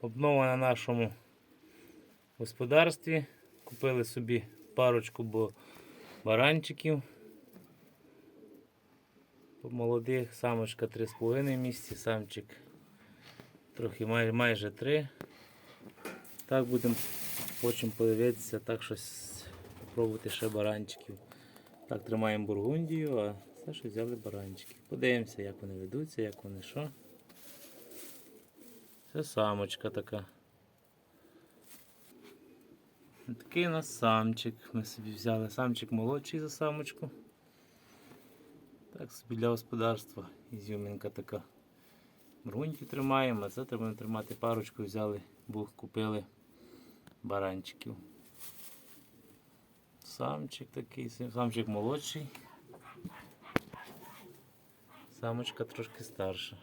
Обнова на нашому господарстві. Купили собі парочку баранчиків. Молодих, самочка 3,5 місяці, самчик трохи май, майже 3. Так будемо хочемо подивитися, так щось спробувати ще баранчиків. Так, тримаємо бургундію, а все що взяли баранчики. Подивимося, як вони ведуться, як вони що. Це самочка така. Такий у нас самчик. Ми собі взяли самчик молодший за самочку. Так собі для господарства. Ізюминка така. Бургуньків тримаємо, а це треба тримати парочку, взяли, бух купили баранчиків. Самчик такий, самчик молодший. Самочка трошки старша.